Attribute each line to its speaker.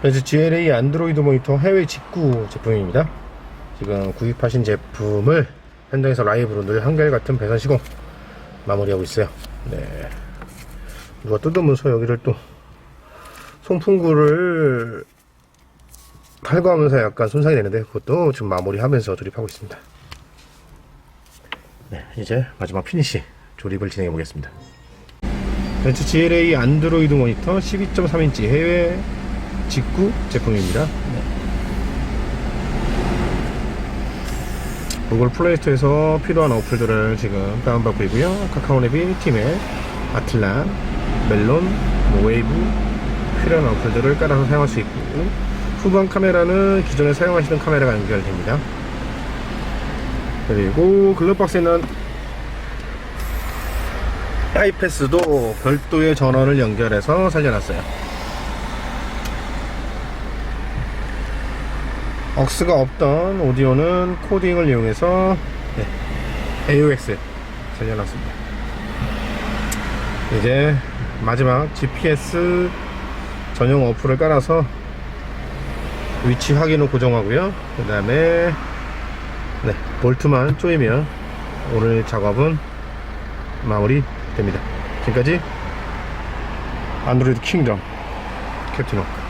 Speaker 1: 그래서 GLA 안드로이드 모니터 해외 직구 제품입니다. 지금 구입하신 제품을 현장에서 라이브로 늘 한결같은 배선 시공 마무리하고 있어요. 네. 누가 뜯으면서 여기를 또 송풍구를 탈거하면서 약간 손상이 되는데 그것도 지금 마무리하면서 조립하고 있습니다. 네, 이제 마지막 피니시 조립을 진행해 보겠습니다. 벤츠 GLA 안드로이드 모니터 12.3인치 해외 직구 제품입니다. 구글 플레이스토어에서 필요한 어플들을 지금 다운받고 있고요. 카카오 네비, 팀의 아틀란, 멜론, 뭐 웨이브 필요한 어플들을 깔아서 사용할 수 있고 후방 카메라는 기존에 사용하시는 카메라가 연결됩니다. 그리고 글러박스에는 아이패스도 별도의 전원을 연결해서 살려놨어요. 억스가 없던 오디오는 코딩을 이용해서 네, AUX 살려놨습니다. 이제 마지막 GPS 전용 어플을 깔아서 위치 확인을 고정하고요. 그 다음에 네, 볼트만 조이면 오늘 작업은 마무리 됩니다. 지금까지 안드로이드 킹덤 캡틴 워크